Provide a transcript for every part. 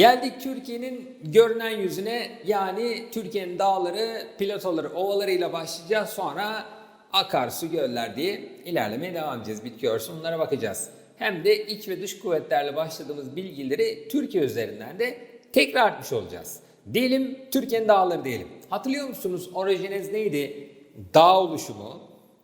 Geldik Türkiye'nin görünen yüzüne yani Türkiye'nin dağları, platoları, ovalarıyla başlayacağız. Sonra akarsu, göller diye ilerlemeye devam edeceğiz. Bitki örtüsü bunlara bakacağız. Hem de iç ve dış kuvvetlerle başladığımız bilgileri Türkiye üzerinden de tekrar etmiş olacağız. Diyelim Türkiye'nin dağları diyelim. Hatırlıyor musunuz orijinez neydi? Dağ oluşumu.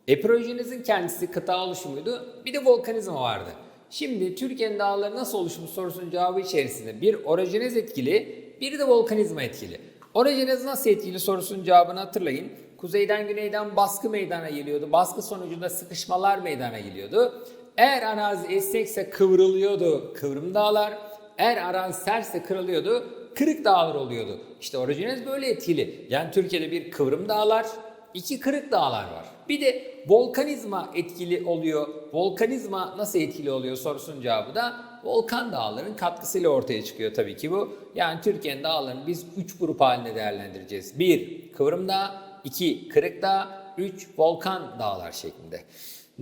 Epirojenezin kendisi kıta oluşumuydu. Bir de volkanizma vardı. Şimdi Türkiye'nin dağları nasıl oluşmuş sorusunun cevabı içerisinde bir orojenez etkili, bir de volkanizma etkili. Orojenez nasıl etkili sorusunun cevabını hatırlayın. Kuzeyden güneyden baskı meydana geliyordu. Baskı sonucunda sıkışmalar meydana geliyordu. Eğer arazi esnekse kıvrılıyordu kıvrım dağlar. Eğer arazi sertse kırılıyordu kırık dağlar oluyordu. İşte orojenez böyle etkili. Yani Türkiye'de bir kıvrım dağlar, iki kırık dağlar var. Bir de volkanizma etkili oluyor. Volkanizma nasıl etkili oluyor sorusunun cevabı da volkan dağların katkısıyla ortaya çıkıyor tabii ki bu. Yani Türkiye'nin dağlarını biz 3 grup halinde değerlendireceğiz. 1 kıvrım dağ, 2 kırık dağ, 3 volkan dağlar şeklinde.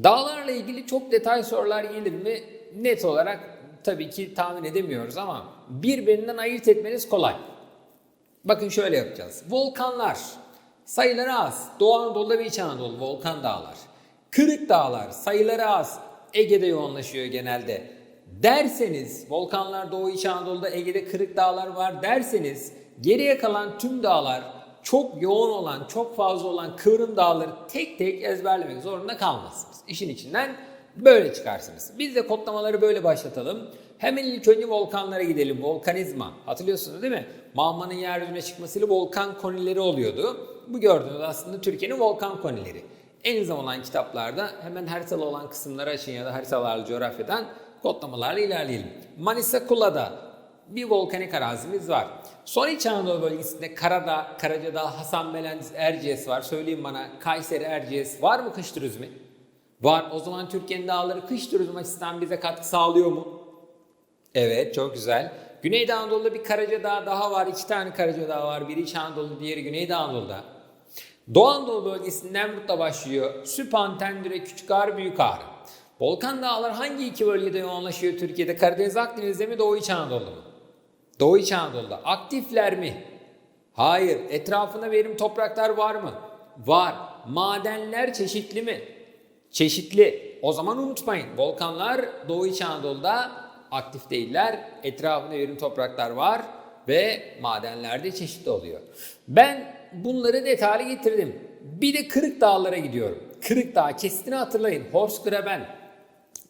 Dağlarla ilgili çok detay sorular gelir mi? Net olarak tabii ki tahmin edemiyoruz ama birbirinden ayırt etmeniz kolay. Bakın şöyle yapacağız. Volkanlar sayıları az. Doğu Anadolu'da ve İç Anadolu volkan dağlar. Kırık dağlar sayıları az. Ege'de yoğunlaşıyor genelde. Derseniz volkanlar Doğu İç Anadolu'da Ege'de kırık dağlar var derseniz geriye kalan tüm dağlar çok yoğun olan, çok fazla olan kıvrım dağları tek tek ezberlemek zorunda kalmazsınız. İşin içinden böyle çıkarsınız. Biz de kodlamaları böyle başlatalım. Hemen ilk önce volkanlara gidelim. Volkanizma. Hatırlıyorsunuz değil mi? Mağmanın yeryüzüne çıkmasıyla volkan konileri oluyordu. Bu gördüğünüz aslında Türkiye'nin volkan konileri. En azam olan kitaplarda hemen haritalı olan kısımları açın ya da haritalarla coğrafyadan kodlamalarla ilerleyelim. Manisa Kula'da bir volkanik arazimiz var. Son İç Anadolu bölgesinde Karadağ, Karacadağ, Hasan Melendiz, Erciyes var. Söyleyin bana Kayseri, Erciyes var mı kış turizmi? Var. O zaman Türkiye'nin dağları kış turizmi açısından bize katkı sağlıyor mu? Evet çok güzel. Güneydoğu Anadolu'da bir Karacadağ daha var. İki tane Karacadağ var. Biri İç Anadolu, diğeri Güneydoğu Anadolu'da. Doğu Anadolu bölgesinden Nemrut'la başlıyor. Süphan, Tendüre, Küçük Ağrı, Büyük Ağrı. Volkan dağlar hangi iki bölgede yoğunlaşıyor Türkiye'de? Karadeniz, Akdeniz'de mi, Doğu İç Anadolu'da mı? Doğu İç Anadolu'da. Aktifler mi? Hayır. Etrafında verim topraklar var mı? Var. Madenler çeşitli mi? Çeşitli. O zaman unutmayın. Volkanlar Doğu İç Anadolu'da aktif değiller. Etrafında verim topraklar var ve madenler de çeşitli oluyor. Ben bunları detaylı getirdim. Bir de Kırık Dağlara gidiyorum. Kırık Dağ kesitini hatırlayın. Horsgraben.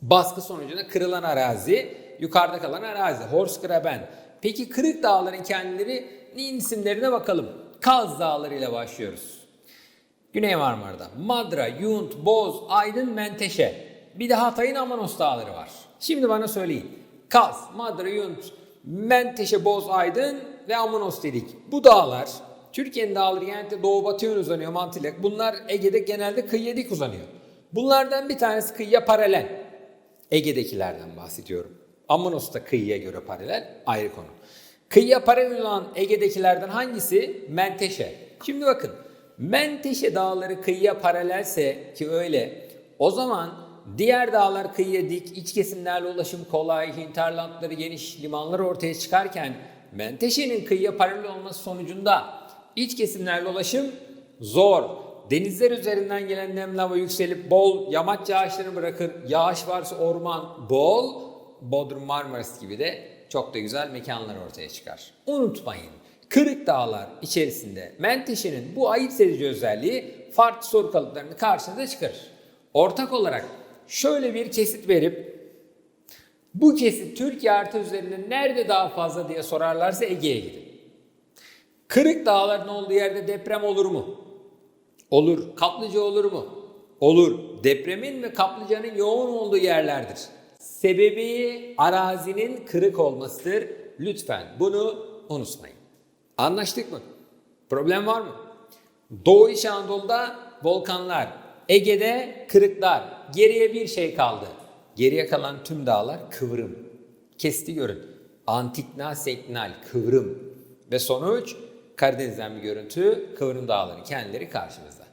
Baskı sonucunda kırılan arazi, yukarıda kalan arazi. Horsgraben. Peki Kırık Dağların kendilerinin isimlerine bakalım. Kaz Dağları ile başlıyoruz. Güney Marmara'da. Madra, Yunt, Boz, Aydın, Menteşe. Bir de Hatay'ın Amanos Dağları var. Şimdi bana söyleyin. Kaz, Madra, Yunt, Menteşe, Boz, Aydın ve Amanos dedik. Bu dağlar Türkiye'nin dağları genellikle doğu batı yön uzanıyor mantığıyla. Bunlar Ege'de genelde kıyıya dik uzanıyor. Bunlardan bir tanesi kıyıya paralel. Ege'dekilerden bahsediyorum. Amanos da kıyıya göre paralel ayrı konu. Kıyıya paralel olan Ege'dekilerden hangisi? Menteşe. Şimdi bakın Menteşe dağları kıyıya paralelse ki öyle o zaman diğer dağlar kıyıya dik, iç kesimlerle ulaşım kolay, hinterlandları geniş, limanlar ortaya çıkarken Menteşe'nin kıyıya paralel olması sonucunda iç kesimlerle ulaşım zor. Denizler üzerinden gelen nemli hava yükselip bol yamaç yağışlarını bırakır. Yağış varsa orman bol. Bodrum Marmaris gibi de çok da güzel mekanlar ortaya çıkar. Unutmayın. Kırık dağlar içerisinde Menteşe'nin bu ayırt edici özelliği farklı soru kalıplarını karşınıza çıkarır. Ortak olarak şöyle bir kesit verip bu kesit Türkiye harita üzerinde nerede daha fazla diye sorarlarsa Ege'ye gidin. Kırık dağların olduğu yerde deprem olur mu? Olur. Kaplıca olur mu? Olur. Depremin ve kaplıcanın yoğun olduğu yerlerdir. Sebebi arazinin kırık olmasıdır. Lütfen bunu unutmayın. Anlaştık mı? Problem var mı? Doğu İç Anadolu'da volkanlar, Ege'de kırıklar. Geriye bir şey kaldı. Geriye kalan tüm dağlar kıvrım. Kesti görün. Antikna seknal kıvrım. Ve sonuç Karadeniz'den bir görüntü kıvrım dağları kendileri karşımızda.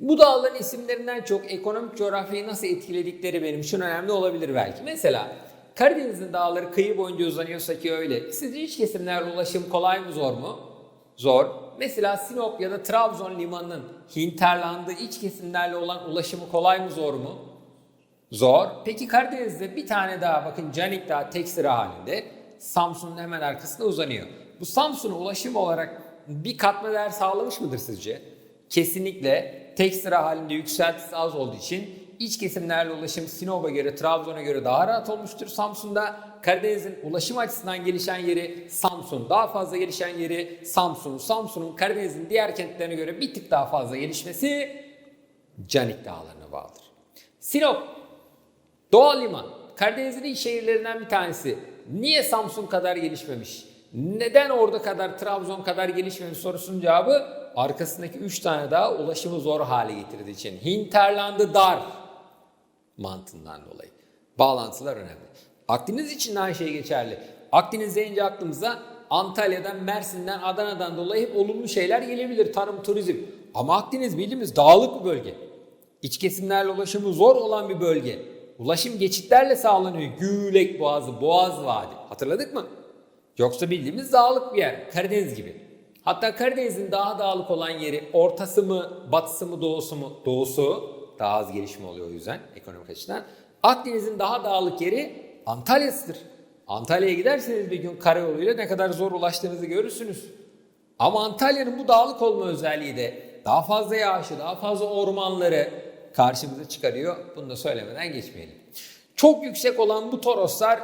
Bu dağların isimlerinden çok ekonomik coğrafyayı nasıl etkiledikleri benim için önemli olabilir belki. Mesela Karadeniz'in dağları kıyı boyunca uzanıyorsa ki öyle. Sizce iç kesimlerle ulaşım kolay mı zor mu? Zor. Mesela Sinop ya da Trabzon limanının hinterlandığı iç kesimlerle olan ulaşımı kolay mı zor mu? Zor. Peki Karadeniz'de bir tane daha bakın Canik Dağı tek sıra halinde Samsun'un hemen arkasında uzanıyor. Bu Samsun'a ulaşım olarak bir katma değer sağlamış mıdır sizce? Kesinlikle tek sıra halinde yükseltisi az olduğu için iç kesimlerle ulaşım Sinop'a göre, Trabzon'a göre daha rahat olmuştur. Samsun'da Karadeniz'in ulaşım açısından gelişen yeri Samsun, daha fazla gelişen yeri Samsun. Samsun'un Karadeniz'in diğer kentlerine göre bir tık daha fazla gelişmesi Canik Dağları'na bağlıdır. Sinop Doğal liman. Karadeniz'in şehirlerinden bir tanesi. Niye Samsun kadar gelişmemiş? Neden orada kadar Trabzon kadar gelişmemiş sorusunun cevabı arkasındaki 3 tane daha ulaşımı zor hale getirdiği için. Hinterlandı dar mantığından dolayı. Bağlantılar önemli. Akdeniz için de aynı şey geçerli. Akdeniz deyince aklımıza Antalya'dan, Mersin'den, Adana'dan dolayı hep olumlu şeyler gelebilir. Tarım, turizm. Ama Akdeniz bildiğimiz dağlık bir bölge. İç kesimlerle ulaşımı zor olan bir bölge. Ulaşım geçitlerle sağlanıyor. Gülek Boğazı, Boğaz Vadi. Hatırladık mı? Yoksa bildiğimiz dağlık bir yer. Karadeniz gibi. Hatta Karadeniz'in daha dağlık olan yeri ortası mı, batısı mı, doğusu mu? Doğusu. Daha az gelişme oluyor o yüzden ekonomik açıdan. Akdeniz'in daha dağlık yeri Antalya'sıdır. Antalya'ya giderseniz bir gün karayoluyla ne kadar zor ulaştığınızı görürsünüz. Ama Antalya'nın bu dağlık olma özelliği de daha fazla yağışı, daha fazla ormanları karşımıza çıkarıyor. Bunu da söylemeden geçmeyelim. Çok yüksek olan bu toroslar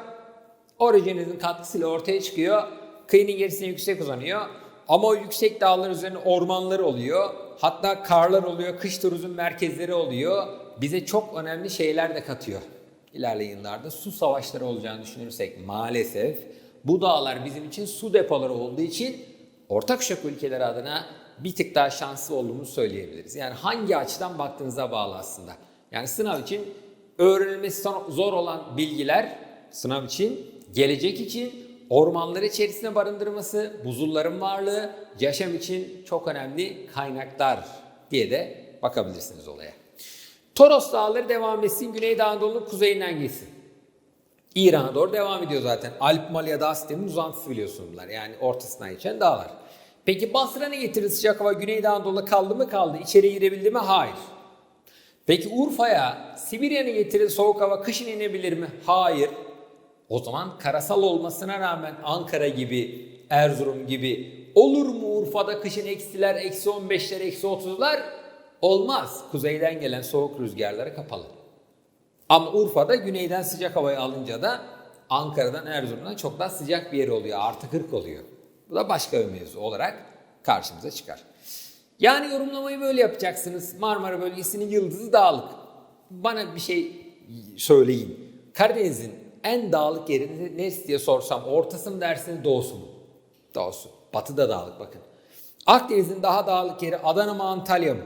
Origeniz'in katkısıyla ortaya çıkıyor. Kıyının gerisine yüksek uzanıyor. Ama o yüksek dağlar üzerine ormanlar oluyor. Hatta karlar oluyor, kış turizm merkezleri oluyor. Bize çok önemli şeyler de katıyor. İlerleyen yıllarda su savaşları olacağını düşünürsek maalesef bu dağlar bizim için su depoları olduğu için orta kuşak ülkeleri adına bir tık daha şanslı olduğumuzu söyleyebiliriz. Yani hangi açıdan baktığınıza bağlı aslında. Yani sınav için öğrenilmesi zor olan bilgiler sınav için, gelecek için ormanları içerisine barındırması, buzulların varlığı yaşam için çok önemli kaynaklar diye de bakabilirsiniz olaya. Toros Dağları devam etsin, Güneydoğu Anadolu'nun kuzeyinden geçsin. İran'a doğru devam ediyor zaten. Alp Malya Dağ sisteminin uzantısı biliyorsunuz bunlar. Yani ortasından geçen dağlar. Peki Basra ne getirir sıcak hava Güneydoğu Anadolu kaldı mı kaldı? İçeri girebildi mi? Hayır. Peki Urfa'ya Sibirya ne getirir soğuk hava kışın inebilir mi? Hayır. O zaman karasal olmasına rağmen Ankara gibi, Erzurum gibi olur mu Urfa'da kışın eksiler, eksi 15'ler, eksi 30'lar? Olmaz. Kuzeyden gelen soğuk rüzgarları kapalı. Ama Urfa'da güneyden sıcak havayı alınca da Ankara'dan Erzurum'dan çok daha sıcak bir yer oluyor. Artı 40 oluyor. Bu da başka bir mevzu olarak karşımıza çıkar. Yani yorumlamayı böyle yapacaksınız. Marmara bölgesinin yıldızı dağlık. Bana bir şey söyleyin. Karadeniz'in en dağlık yeri neresi diye sorsam ortası mı dersiniz doğusu mu? Doğusu. Batıda dağlık bakın. Akdeniz'in daha dağlık yeri Adana mı Antalya mı?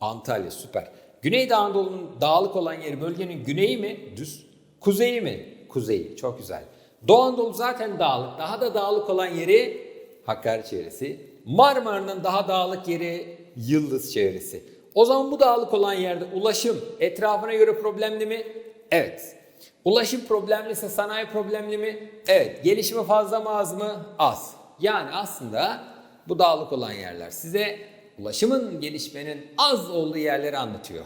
Antalya süper. Güneydoğu Anadolu'nun dağlık olan yeri bölgenin güneyi mi? Düz. Kuzeyi mi? Kuzeyi. Çok güzel. Doğu Anadolu zaten dağlık. Daha da dağlık olan yeri Hakkari çevresi. Marmara'nın daha dağlık yeri Yıldız çevresi. O zaman bu dağlık olan yerde ulaşım etrafına göre problemli mi? Evet. Ulaşım problemliyse sanayi problemli mi? Evet. Gelişme fazla mı az mı? Az. Yani aslında bu dağlık olan yerler size ulaşımın gelişmenin az olduğu yerleri anlatıyor.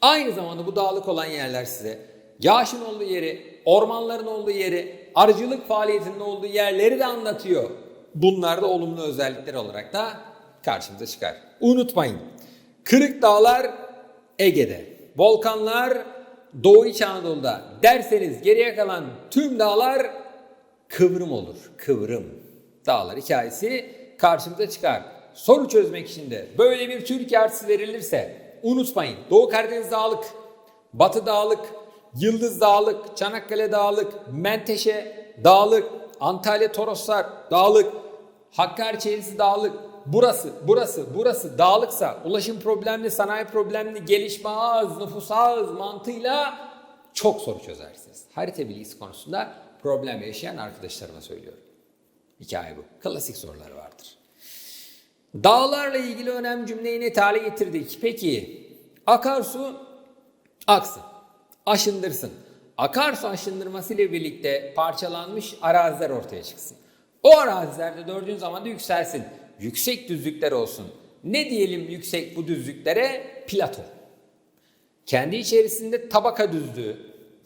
Aynı zamanda bu dağlık olan yerler size yağışın olduğu yeri, ormanların olduğu yeri, arıcılık faaliyetinin olduğu yerleri de anlatıyor. Bunlar da olumlu özellikler olarak da karşımıza çıkar. Unutmayın. Kırık dağlar Ege'de. Volkanlar Doğu İç Anadolu'da. Derseniz geriye kalan tüm dağlar kıvrım olur. Kıvrım. Dağlar hikayesi karşımıza çıkar. Soru çözmek için de böyle bir Türkiye haritası verilirse unutmayın. Doğu Karadeniz dağlık, Batı dağlık, Yıldız dağlık, Çanakkale dağlık, Menteşe dağlık, Antalya Toroslar dağlık, Hakkari çevresi dağlık. Burası, burası, burası dağlıksa ulaşım problemli, sanayi problemli, gelişme az, nüfus az mantığıyla çok soru çözersiniz. Harita bilgisi konusunda problem yaşayan arkadaşlarıma söylüyorum. Hikaye bu. Klasik soruları vardır. Dağlarla ilgili önemli cümleyi net hale getirdik. Peki akarsu aksın, aşındırsın. Akarsu aşındırması ile birlikte parçalanmış araziler ortaya çıksın. O arazilerde dördüncü zamanda yükselsin. Yüksek düzlükler olsun. Ne diyelim yüksek bu düzlüklere? Plato. Kendi içerisinde tabaka düzlüğü.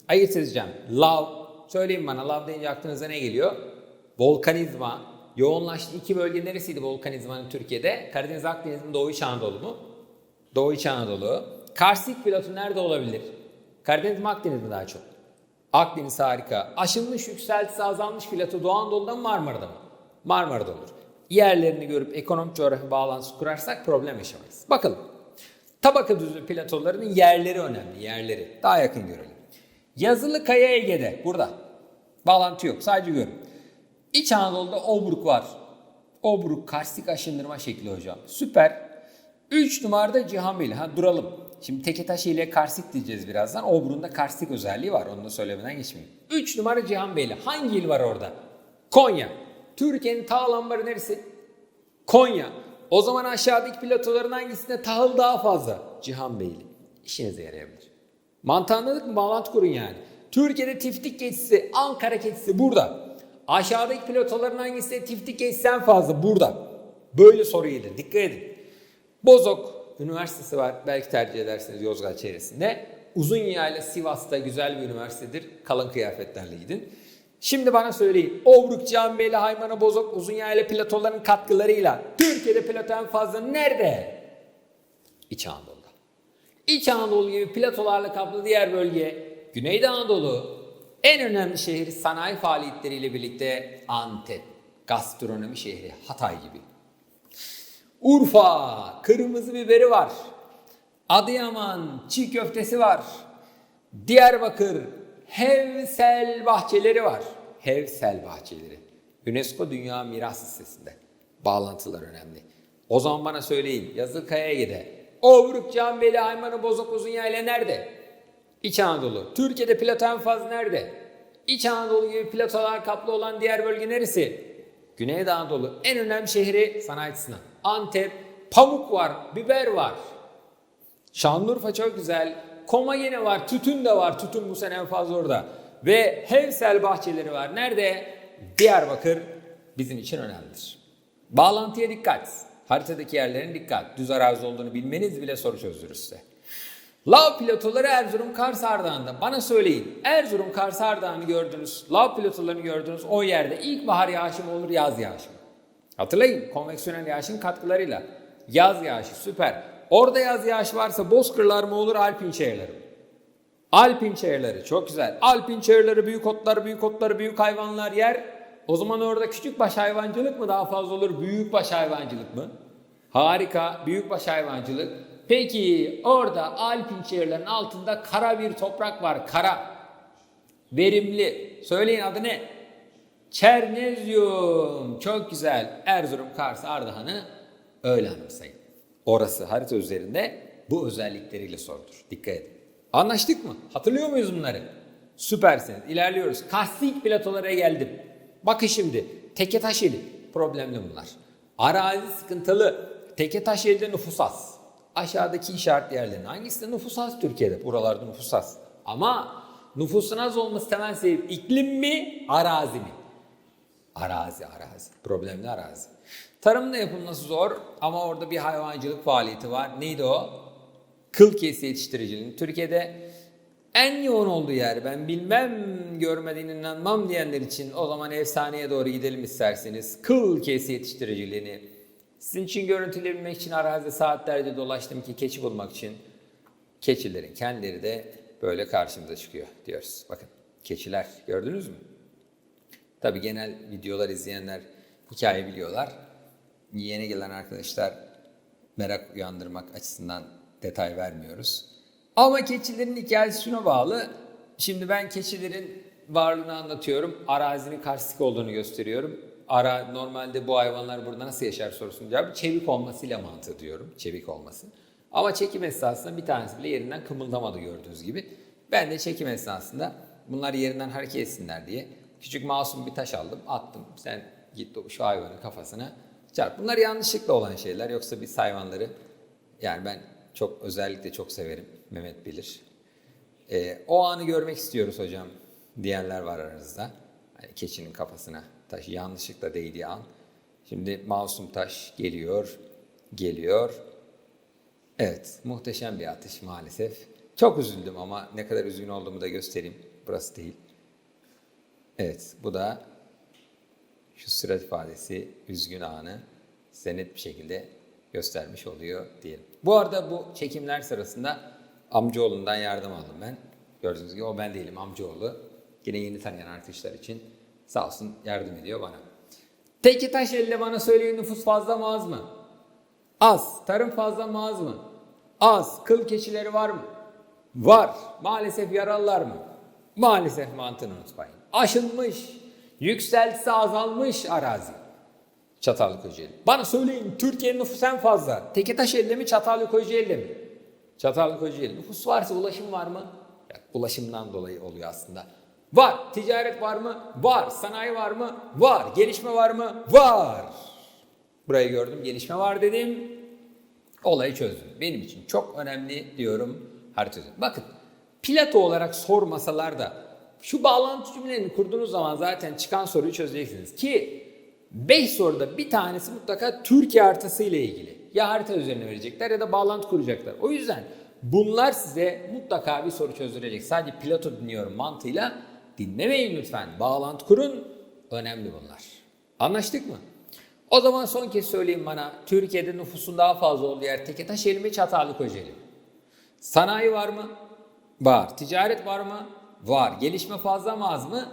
Ayırt edeceğim. Lav. Söyleyin bana lav deyince aklınıza ne geliyor? Volkanizma. Yoğunlaştı iki bölge neresiydi volkanizmanın Türkiye'de? Karadeniz Akdeniz'in Doğu İç Anadolu mu? Doğu İç Anadolu. Karstik plato nerede olabilir? Karadeniz mi Akdeniz mi daha çok? Akdeniz harika. Aşınmış yükseltisi azalmış plato Doğu Anadolu'da mı Marmara'da mı? Marmara'da olur. Yerlerini görüp ekonomik coğrafi bağlantısı kurarsak problem yaşamayız. Bakalım. Tabaka düzlü platolarının yerleri önemli. Yerleri. Daha yakın görelim. Yazılı Kaya Ege'de. Burada. Bağlantı yok. Sadece görün. İç Anadolu'da Obruk var. Obruk karstik aşındırma şekli hocam. Süper. 3 numarada Cihanbeyli. Ha duralım. Şimdi Teketaş ile karstik diyeceğiz birazdan. Obruk'un da karstik özelliği var. Onu da söylemeden geçmeyeyim. 3 numara Cihanbeyli. Hangi il var orada? Konya. Türkiye'nin ta lambarı neresi? Konya. O zaman aşağıdaki platoların hangisinde tahıl daha fazla? Cihanbeyli. İşinize yarayabilir. Mantığı anladık mı? Bağlantı kurun yani. Türkiye'de tiftik geçisi, Ankara keçisi burada. Aşağıdaki platoların hangisinde tiftik geçisi en fazla? Burada. Böyle soru gelir. Dikkat edin. Bozok Üniversitesi var. Belki tercih ederseniz Yozgat çevresinde. Uzun yayla Sivas'ta güzel bir üniversitedir. Kalın kıyafetlerle gidin. Şimdi bana söyleyin. Obruk, Cihanbeyli, Haymana, Bozok, Uzun yayla platoların katkılarıyla Türkiye'de plato en fazla nerede? İç Anadolu'da. İç Anadolu gibi platolarla kaplı diğer bölge Güneydoğu Anadolu. En önemli şehir sanayi faaliyetleriyle birlikte Antep. Gastronomi şehri Hatay gibi. Urfa kırmızı biberi var. Adıyaman çiğ köftesi var. Diyarbakır Hevsel bahçeleri var. Hevsel bahçeleri. UNESCO Dünya Miras Listesi'nde. Bağlantılar önemli. O zaman bana söyleyin. Yazılkaya Ege'de. Obruk, Canbeli, Aymanı, Bozok, Uzunyayla nerede? İç Anadolu. Türkiye'de plato en fazla nerede? İç Anadolu gibi platolar kaplı olan diğer bölge neresi? Güneydoğu Anadolu. En önemli şehri sanayi. Antep. Pamuk var, biber var. Şanlıurfa çok güzel. Koma yine var, tütün de var. Tütün bu sene en fazla orada. Ve Hevsel bahçeleri var. Nerede? Diyarbakır bizim için önemlidir. Bağlantıya dikkat. Haritadaki yerlerin dikkat. Düz arazi olduğunu bilmeniz bile soru çözdürür size. Lav pilotoları Erzurum Kars Ardahan'da. Bana söyleyin. Erzurum Kars Ardahan'ı gördünüz. Lav pilotolarını gördünüz. O yerde ilkbahar yağışı mı olur, yaz yağışı mı? Hatırlayın konveksiyonel yağışın katkılarıyla. Yaz yağışı süper. Orada yaz yağışı varsa bozkırlar mı olur, alpin çayırları mı? Alpin çayırları çok güzel. Alpin çayırları büyük otlar, büyük otları, büyük hayvanlar yer. O zaman orada küçük baş hayvancılık mı daha fazla olur, büyük baş hayvancılık mı? Harika, büyük baş hayvancılık. Peki orada Alpin çayırlarının altında kara bir toprak var, kara. Verimli. Söyleyin adı ne? Çernezyum. Çok güzel. Erzurum, Kars, Ardahan'ı öyle anımsayın. Orası harita üzerinde bu özellikleriyle sorulur. Dikkat edin. Anlaştık mı? Hatırlıyor muyuz bunları? Süpersiniz. İlerliyoruz. Kastik platolara geldim. Bakın şimdi. Teke taş eli. Problemli bunlar. Arazi sıkıntılı. Teke taş elde nüfus az. Aşağıdaki işaret yerlerin hangisinde nüfus az Türkiye'de? Buralarda nüfus az. Ama nüfusun az olması temel sebep iklim mi, arazi mi? Arazi, arazi. Problemli arazi. Tarımda yapılması zor ama orada bir hayvancılık faaliyeti var. Neydi o? Kıl kesi yetiştiriciliğinin Türkiye'de en yoğun olduğu yer. Ben bilmem, görmeden inanmam diyenler için o zaman efsaneye doğru gidelim isterseniz. Kıl kesi yetiştiriciliğini. Sizin için görüntüleyebilmek için arazide saatlerce dolaştım ki keçi bulmak için. Keçilerin kendileri de böyle karşımıza çıkıyor diyoruz. Bakın keçiler gördünüz mü? Tabi genel videolar izleyenler hikaye biliyorlar. Yeni gelen arkadaşlar merak uyandırmak açısından detay vermiyoruz. Ama keçilerin hikayesi şuna bağlı. Şimdi ben keçilerin varlığını anlatıyorum. Arazinin karstik olduğunu gösteriyorum. Ara, normalde bu hayvanlar burada nasıl yaşar sorusunun cevabı çevik olmasıyla mantığı diyorum. Çevik olması. Ama çekim esnasında bir tanesi bile yerinden kımıldamadı gördüğünüz gibi. Ben de çekim esnasında bunlar yerinden hareket etsinler diye küçük masum bir taş aldım attım. Sen git şu hayvanın kafasına çarp. Bunlar yanlışlıkla olan şeyler. Yoksa biz hayvanları yani ben çok özellikle çok severim. Mehmet bilir. Ee, o anı görmek istiyoruz hocam diyenler var aranızda. Hani keçinin kafasına taş yanlışlıkla değdiği an. Şimdi masum taş geliyor, geliyor. Evet, muhteşem bir atış maalesef. Çok üzüldüm ama ne kadar üzgün olduğumu da göstereyim. Burası değil. Evet, bu da şu surat ifadesi, üzgün anı size net bir şekilde göstermiş oluyor diyelim. Bu arada bu çekimler sırasında amcaoğlundan yardım aldım ben. Gördüğünüz gibi o ben değilim amcaoğlu. Yine yeni tanıyan arkadaşlar için sağ olsun yardım ediyor bana. Teki taş elle bana söyleyin nüfus fazla mı az mı? Az. Tarım fazla mı az mı? Az. Kıl keçileri var mı? Var. Maalesef yaralılar mı? Maalesef mantığını unutmayın. Aşınmış, yükseltisi azalmış arazi. Çatallı Kocaeli. Bana söyleyin Türkiye'nin nüfusu en fazla. Teketaş elde mi Çatallı Kocaeli mi? Çatallı Kocaeli. Nüfus varsa ulaşım var mı? Ya, ulaşımdan dolayı oluyor aslında. Var. Ticaret var mı? Var. Sanayi var mı? Var. Gelişme var mı? Var. Burayı gördüm. Gelişme var dedim. Olayı çözdüm. Benim için çok önemli diyorum üzerinde. Bakın Plato olarak sormasalar da şu bağlantı cümlelerini kurduğunuz zaman zaten çıkan soruyu çözeceksiniz. Ki 5 soruda bir tanesi mutlaka Türkiye haritası ile ilgili. Ya harita üzerine verecekler ya da bağlantı kuracaklar. O yüzden bunlar size mutlaka bir soru çözdürecek. Sadece Plato dinliyorum mantığıyla dinlemeyin lütfen. Bağlantı kurun. Önemli bunlar. Anlaştık mı? O zaman son kez söyleyeyim bana. Türkiye'de nüfusun daha fazla olduğu yer Teketaşeli mi Çatallı Kocaeli? Sanayi var mı? Var. Ticaret var mı? Var. Gelişme fazla mı az mı?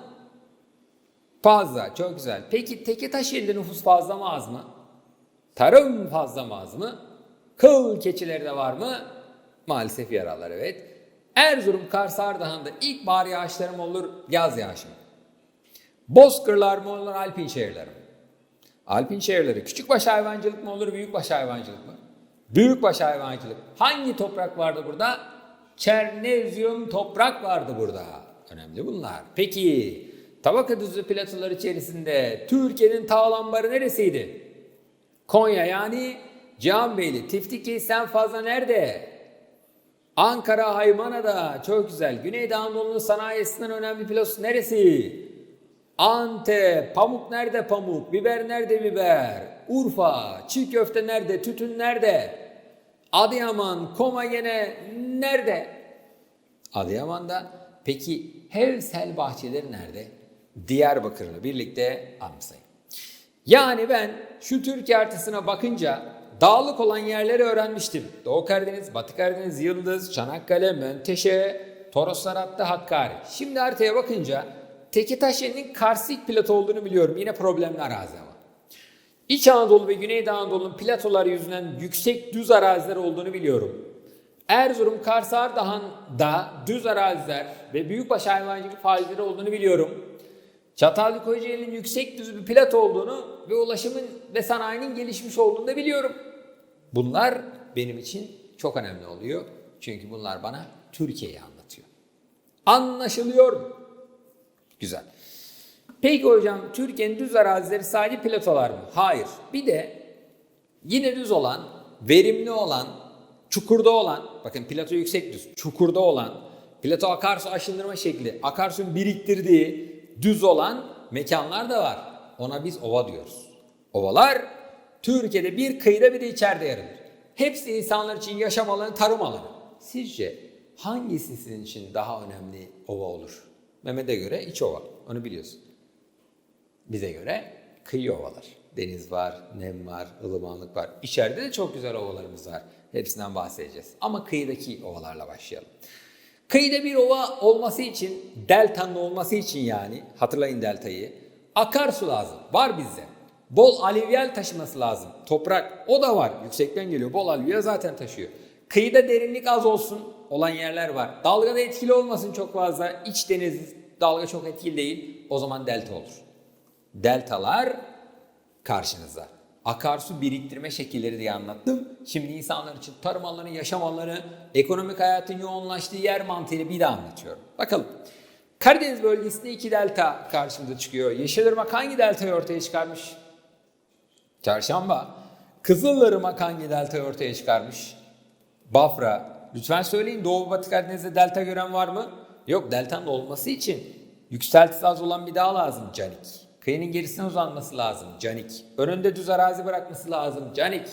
Fazla. Çok güzel. Peki Teketaşeli'de nüfus fazla mı az mı? Tarım fazla mı az mı? Kıl keçileri de var mı? Maalesef yaralar evet. Erzurum, Kars, Ardahan'da ilkbahar yağışları mı olur, yaz yağışı mı? Bozkırlar mı olur, alpin şehirler mi? Alpin şehirleri küçükbaş hayvancılık mı olur, büyükbaş hayvancılık mı? Büyükbaş hayvancılık. Hangi toprak vardı burada? Çernezyum toprak vardı burada. Önemli bunlar. Peki tabaka düzlü platolar içerisinde Türkiye'nin tağlambarı neresiydi? Konya yani Cihanbeyli. Tiftik sen fazla nerede? Ankara Haymana'da çok güzel. Güneydoğu Anadolu'nun sanayisinden önemli platosu neresi? Antep, pamuk nerede pamuk, biber nerede biber, Urfa, çiğ köfte nerede, tütün nerede, Adıyaman, Koma gene nerede? Adıyaman'da peki Hevsel bahçeleri nerede? Diyarbakır'la birlikte anımsayın. Yani ben şu Türkiye haritasına bakınca dağlık olan yerleri öğrenmiştim. Doğu Karadeniz, Batı Karadeniz, Yıldız, Çanakkale, Menteşe, Toroslar hatta Hakkari. Şimdi haritaya bakınca Tekitaşe'nin karstik plato olduğunu biliyorum. Yine problemli arazi ama. İç Anadolu ve Güneydoğu Anadolu'nun platolar yüzünden yüksek düz araziler olduğunu biliyorum. Erzurum, Kars, Ardahan'da düz araziler ve büyükbaş hayvancılık faaliyetleri olduğunu biliyorum. Çatallı Kocaeli'nin yüksek düz bir plato olduğunu ve ulaşımın ve sanayinin gelişmiş olduğunu da biliyorum. Bunlar benim için çok önemli oluyor. Çünkü bunlar bana Türkiye'yi anlatıyor. Anlaşılıyor mu? Güzel. Peki hocam Türkiye'nin düz arazileri sadece platolar mı? Hayır. Bir de yine düz olan, verimli olan, çukurda olan, bakın plato yüksek düz, çukurda olan, plato akarsu aşındırma şekli, akarsunun biriktirdiği düz olan mekanlar da var. Ona biz ova diyoruz. Ovalar Türkiye'de bir kıyıda bir de içeride yer alır. Hepsi insanlar için yaşam alanı, tarım alanı. Sizce hangisi sizin için daha önemli ova olur? Mehmet'e göre iç ova. Onu biliyorsun. Bize göre kıyı ovalar. Deniz var, nem var, ılımanlık var. İçeride de çok güzel ovalarımız var. Hepsinden bahsedeceğiz. Ama kıyıdaki ovalarla başlayalım. Kıyıda bir ova olması için, deltanın olması için yani, hatırlayın deltayı, akarsu lazım. Var bizde. Bol alüvyal taşıması lazım. Toprak, o da var. Yüksekten geliyor. Bol alüvyal zaten taşıyor. Kıyıda derinlik az olsun olan yerler var. Dalga da etkili olmasın çok fazla. İç deniz dalga çok etkili değil. O zaman delta olur. Deltalar karşınızda. Akarsu biriktirme şekilleri diye anlattım. Şimdi insanlar için tarım alanı, yaşam alanı, ekonomik hayatın yoğunlaştığı yer mantığıyla bir daha anlatıyorum. Bakalım. Karadeniz bölgesinde iki delta karşımıza çıkıyor. Yeşilırmak hangi deltayı ortaya çıkarmış? Çarşamba. Kızılırmak hangi deltayı ortaya çıkarmış? Bafra. Lütfen söyleyin Doğu Batı Karadeniz'de delta gören var mı? Yok deltanın olması için yükseltisi az olan bir dağ lazım Canik. Kıyının gerisine uzanması lazım Canik. Önünde düz arazi bırakması lazım Canik.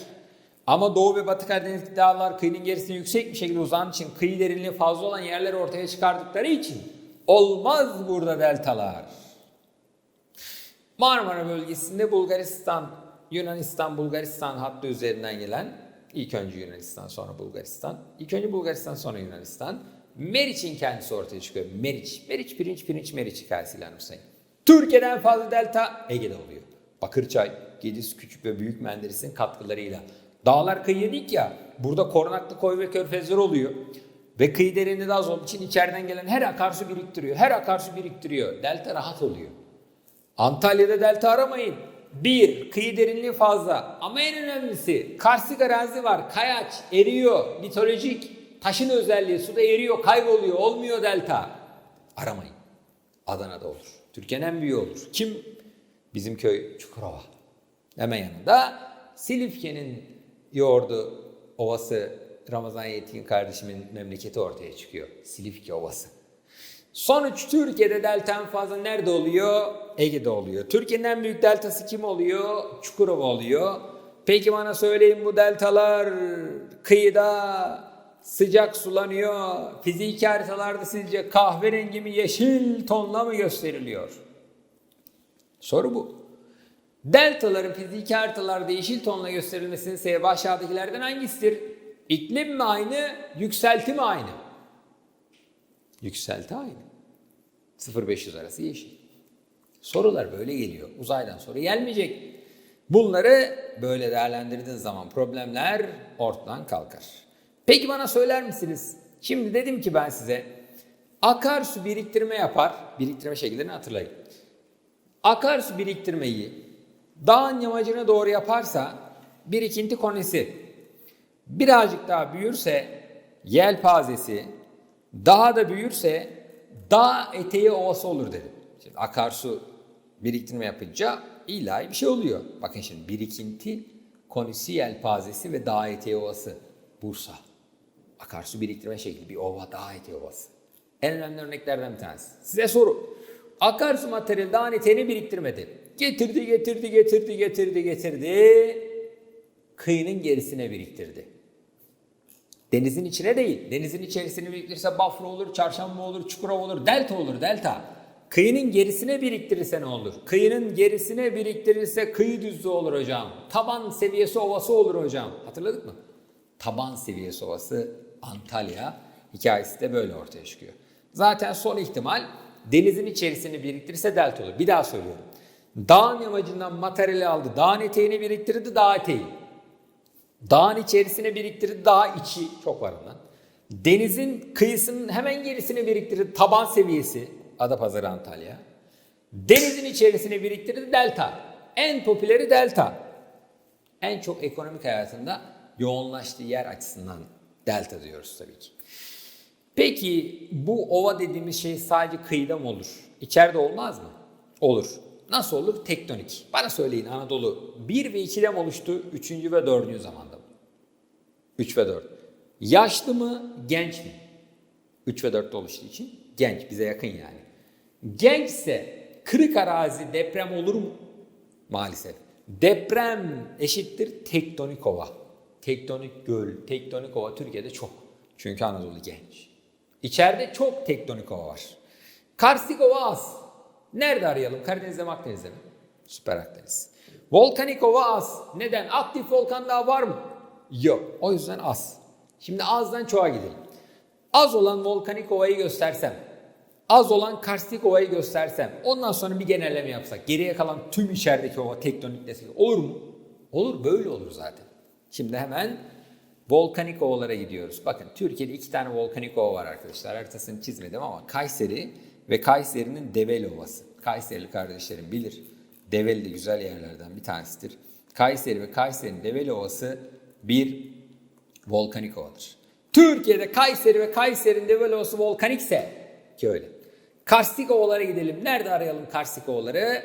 Ama Doğu ve Batı Karadeniz'deki dağlar kıyının gerisine yüksek bir şekilde uzandığı için kıyı derinliği fazla olan yerleri ortaya çıkardıkları için olmaz burada deltalar. Marmara bölgesinde Bulgaristan, Yunanistan, Bulgaristan hattı üzerinden gelen ilk önce Yunanistan sonra Bulgaristan, ilk önce Bulgaristan sonra Yunanistan. Meriç'in kendisi ortaya çıkıyor. Meriç, Meriç pirinç, pirinç Meriç hikayesiyle anımsayın. Türkiye'den fazla delta Ege'de oluyor. Bakırçay, Gediz, Küçük ve Büyük Menderes'in katkılarıyla. Dağlar kıyı dik ya, burada korunaklı koy ve körfezler oluyor. Ve kıyı derinliği de az olduğu için içeriden gelen her akarsu biriktiriyor. Her akarsu biriktiriyor. Delta rahat oluyor. Antalya'da delta aramayın. Bir, kıyı derinliği fazla. Ama en önemlisi karstik arazi var. Kayaç, eriyor, mitolojik. Taşın özelliği suda eriyor, kayboluyor, olmuyor delta. Aramayın. Adana'da olur. Türkiye'nin en büyüğü olur. Kim? Bizim köy Çukurova. Hemen yanında Silifke'nin yoğurdu ovası Ramazan Yetkin kardeşimin memleketi ortaya çıkıyor. Silifke Ovası. Sonuç Türkiye'de delta en fazla nerede oluyor? Ege'de oluyor. Türkiye'nin en büyük deltası kim oluyor? Çukurova oluyor. Peki bana söyleyin bu deltalar kıyıda sıcak sulanıyor. Fiziki haritalarda sizce kahverengi mi yeşil tonla mı gösteriliyor? Soru bu. Deltaların fiziki haritalarda yeşil tonla gösterilmesinin sebebi aşağıdakilerden hangisidir? İklim mi aynı, yükselti mi aynı? Yükselti aynı. 0-500 arası yeşil. Sorular böyle geliyor. Uzaydan soru gelmeyecek. Bunları böyle değerlendirdiğin zaman problemler ortadan kalkar. Peki bana söyler misiniz? Şimdi dedim ki ben size akarsu biriktirme yapar. Biriktirme şekillerini hatırlayın. Akarsu biriktirmeyi dağın yamacına doğru yaparsa birikinti konisi birazcık daha büyürse yelpazesi daha da büyürse dağ eteği ovası olur dedim. Şimdi akarsu biriktirme yapınca illa bir şey oluyor. Bakın şimdi birikinti konisi yelpazesi ve dağ eteği ovası Bursa. Akarsu biriktirme şekli bir ova dağ eteği ovası. En önemli örneklerden bir tanesi. Size soru. Akarsu materyal dağın eteğini biriktirmedi. Getirdi, getirdi, getirdi, getirdi, getirdi. Kıyının gerisine biriktirdi. Denizin içine değil. Denizin içerisine biriktirirse Bafra olur, Çarşamba olur, Çukurova olur, Delta olur, Delta. Kıyının gerisine biriktirirse ne olur? Kıyının gerisine biriktirirse kıyı düzlüğü olur hocam. Taban seviyesi ovası olur hocam. Hatırladık mı? Taban seviyesi ovası Antalya hikayesi de böyle ortaya çıkıyor. Zaten son ihtimal denizin içerisini biriktirirse delta olur. Bir daha söylüyorum. Dağın yamacından materyali aldı. Dağın eteğini biriktirdi, dağ eteği. Dağın içerisine biriktirdi, dağ içi çok var ondan. Denizin kıyısının hemen gerisine biriktirdi, taban seviyesi. Adapazarı Antalya. Denizin içerisine biriktirdi, delta. En popüleri delta. En çok ekonomik hayatında yoğunlaştığı yer açısından delta diyoruz tabii ki. Peki bu ova dediğimiz şey sadece kıyıda mı olur? İçeride olmaz mı? Olur. Nasıl olur? Tektonik. Bana söyleyin Anadolu 1 ve 2'de mi oluştu? 3. ve 4. zamanda mı? 3 ve 4. Yaşlı mı? Genç mi? 3 ve 4'te oluştuğu için genç. Bize yakın yani. Gençse kırık arazi deprem olur mu? Maalesef. Deprem eşittir tektonik ova. Tektonik göl, tektonik ova Türkiye'de çok. Çünkü Anadolu genç. İçeride çok tektonik ova var. Karstik ova az. Nerede arayalım? Karadeniz'de mi Akdeniz'de mi? Süper Akdeniz. Volkanik ova az. Neden? Aktif volkan daha var mı? Yok. O yüzden az. Şimdi azdan çoğa gidelim. Az olan volkanik ovayı göstersem, az olan karstik ovayı göstersem, ondan sonra bir genelleme yapsak, geriye kalan tüm içerideki ova tektonik desek olur mu? Olur, böyle olur zaten. Şimdi hemen volkanik ovalara gidiyoruz. Bakın Türkiye'de iki tane volkanik ova var arkadaşlar. Haritasını çizmedim ama Kayseri ve Kayseri'nin Develi Ovası. Kayserili kardeşlerim bilir. Develi de güzel yerlerden bir tanesidir. Kayseri ve Kayseri'nin Develi Ovası bir volkanik ovadır. Türkiye'de Kayseri ve Kayseri'nin Develi Ovası volkanikse ki öyle. Karstik ovalara gidelim. Nerede arayalım karstik ovaları?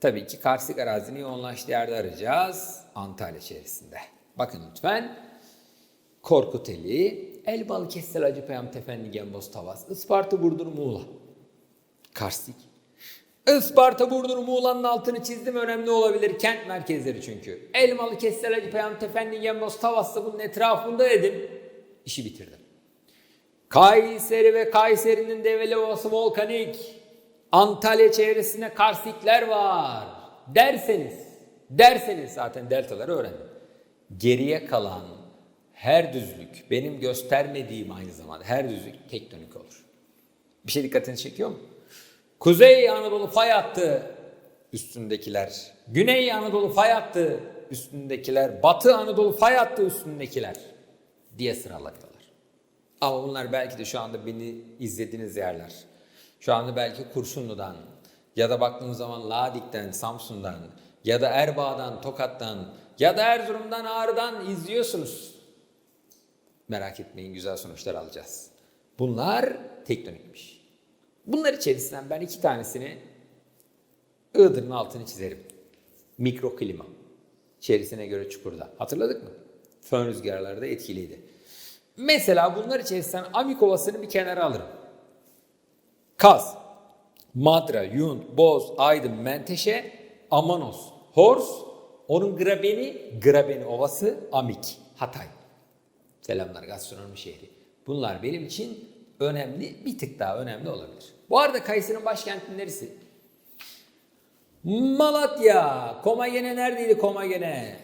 Tabii ki karstik arazinin yoğunlaştığı yerde arayacağız. Antalya içerisinde. Bakın lütfen. Korkuteli, Elbalı Kestel Acıpayam Tefendi Gemboz Tavas, Isparta Burdur Muğla. Karstik. Isparta Burdur Muğla'nın altını çizdim önemli olabilir kent merkezleri çünkü. Elmalı Kestel Acıpayam Tefendi Gemboz Tavas'ta bunun etrafında dedim. İşi bitirdim. Kayseri ve Kayseri'nin Develi Ovası volkanik. Antalya çevresinde karstikler var. Derseniz, derseniz zaten deltaları öğrendim. Geriye kalan her düzlük, benim göstermediğim aynı zamanda her düzlük tektonik olur. Bir şey dikkatini çekiyor mu? Kuzey Anadolu fay hattı üstündekiler. Güney Anadolu fay hattı üstündekiler. Batı Anadolu fay hattı üstündekiler diye sıraladılar. Ama bunlar belki de şu anda beni izlediğiniz yerler. Şu anda belki Kurşunlu'dan ya da baktığımız zaman Ladik'ten, Samsun'dan ya da Erbaa'dan, Tokat'tan ya da Erzurum'dan, Ağrı'dan izliyorsunuz. Merak etmeyin güzel sonuçlar alacağız. Bunlar tektonikmiş. Bunlar içerisinden ben iki tanesini Iğdır'ın altını çizerim. Mikroklima. İçerisine göre çukurda. Hatırladık mı? Fön rüzgarları da etkiliydi. Mesela bunlar içerisinden Amik Ovası'nı bir kenara alırım. Kaz, Madra, Yunt, Boz, Aydın, Menteşe, Amanos, Hors, onun grabeni, grabeni ovası Amik, Hatay. Selamlar gastronomi şehri. Bunlar benim için önemli, bir tık daha önemli olabilir. Bu arada Kayseri'nin başkenti neresi? Malatya. Komagene neredeydi Komagene?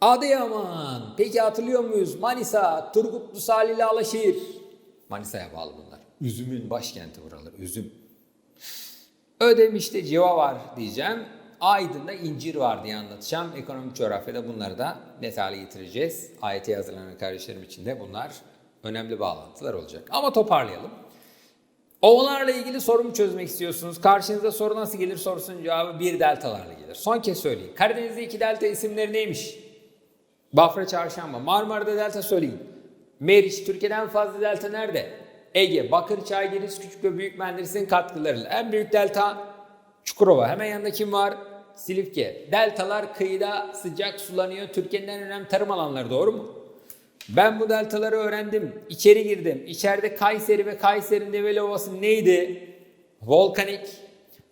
Adıyaman. Peki hatırlıyor muyuz? Manisa, Turgutlu Salihli Alaşehir. Manisa'ya bağlı bunlar. Üzümün başkenti buralar. Üzüm. Ödemiş'te civa var diyeceğim. Aydın'da incir var diye anlatacağım. Ekonomik coğrafyada bunları da detaylı getireceğiz. AYT'ye hazırlanan kardeşlerim için de bunlar önemli bağlantılar olacak. Ama toparlayalım. Ovalarla ilgili sorumu çözmek istiyorsunuz. Karşınıza soru nasıl gelir sorusunun cevabı bir deltalarla gelir. Son kez söyleyeyim. Karadeniz'de iki delta isimleri neymiş? Bafra Çarşamba. Marmara'da delta söyleyin. Meriç, Türkiye'den fazla delta nerede? Ege, Bakırçay, Deniz, Küçük ve Büyük Menderes'in katkılarıyla. En büyük delta Çukurova. Hemen yanında kim var? Silifke. Deltalar kıyıda sıcak sulanıyor. Türkiye'nin en önemli tarım alanları doğru mu? Ben bu deltaları öğrendim. İçeri girdim. İçeride Kayseri ve Kayseri'nin Develi Ovası neydi? Volkanik.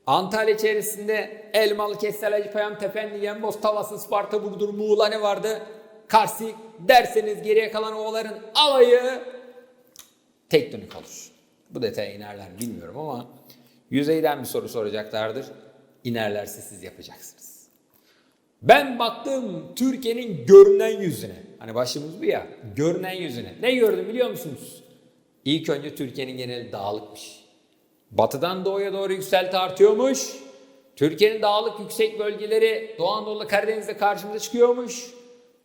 Antalya içerisinde Elmalı, Kestel, Acıpayam, Tefendi, Yemboz, Tavası, Isparta, Burdur, Muğla ne vardı? Karsik derseniz geriye kalan ovaların alayı tektonik olur. Bu detaya inerler bilmiyorum ama yüzeyden bir soru soracaklardır. İnerlerse siz yapacaksınız. Ben baktım Türkiye'nin görünen yüzüne. Hani başımız bu ya. Görünen yüzüne. Ne gördüm biliyor musunuz? İlk önce Türkiye'nin geneli dağlıkmış. Batıdan doğuya doğru yükselti artıyormuş. Türkiye'nin dağlık yüksek bölgeleri Doğu Anadolu Karadeniz'de karşımıza çıkıyormuş.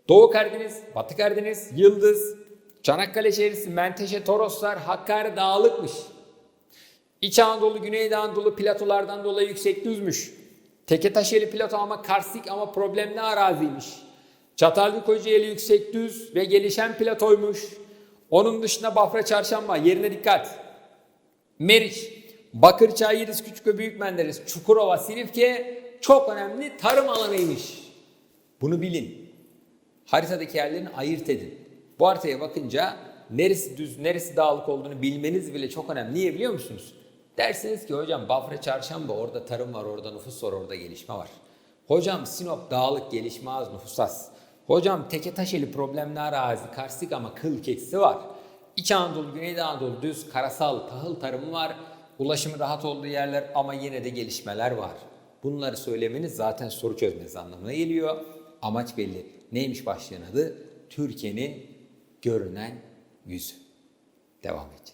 Doğu Karadeniz, Batı Karadeniz, Yıldız, Çanakkale şehrisi, Menteşe, Toroslar, Hakkari dağlıkmış. İç Anadolu, Güney Anadolu platolardan dolayı yüksek düzmüş. Teke taşeli plato ama karstik ama problemli araziymiş. Çatallı Kocaeli yüksek düz ve gelişen platoymuş. Onun dışında Bafra Çarşamba yerine dikkat. Meriç, Bakırçay, Yediz, Küçük ve Büyük Menderes, Çukurova, Silifke çok önemli tarım alanıymış. Bunu bilin. Haritadaki yerlerini ayırt edin. Bu haritaya bakınca neresi düz, neresi dağlık olduğunu bilmeniz bile çok önemli. Niye biliyor musunuz? Dersiniz ki hocam Bafra Çarşamba orada tarım var, orada nüfus var, orada gelişme var. Hocam Sinop dağlık gelişme az, nüfus az. Hocam teke taşeli problemli arazi, karstik ama kıl keçisi var. İç Anadolu, Güneydoğu Anadolu düz, karasal, tahıl tarımı var. Ulaşımı rahat olduğu yerler ama yine de gelişmeler var. Bunları söylemeniz zaten soru çözmeniz anlamına geliyor. Amaç belli. Neymiş başlığın adı? Türkiye'nin görünen yüzü. Devam edeceğiz.